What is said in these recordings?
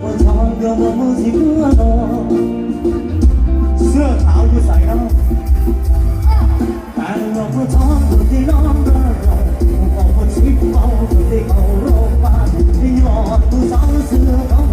ทางเดียวมือสิเมื่อนอนเสื้อขาวอยู่ใส่แล้วแต่เราเมื่อท้องคนที่น้องเราบอกว่าชีพเราคนที่เขาโราบาลภอดผู้สาวเสือ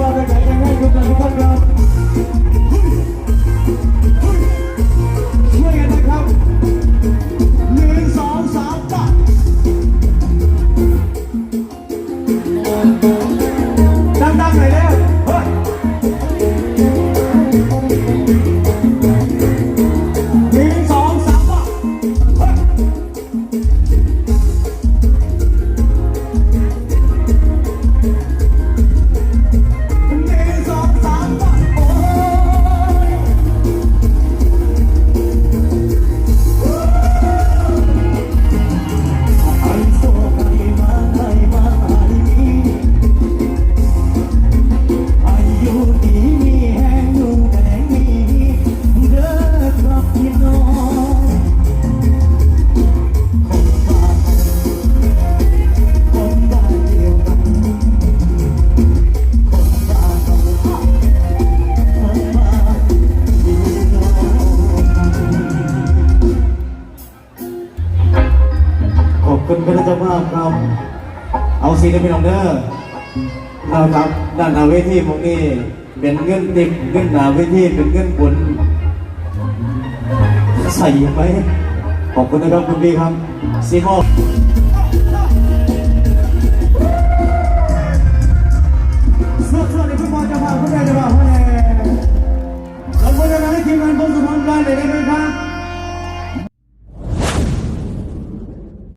ว่าจะแข่ร่วยกันนะครับหนึ่งสองสามจัด เอาสีได้พี่น้องเด้อนะครับด้านหน้าเวทีพวกนี้เป็นเงื่อนติดเงื่อนหนาเวทีเป็นเงื่อนบุญใส่ไหมขอบคุณนะครับคุณพี่ครับซีฮอ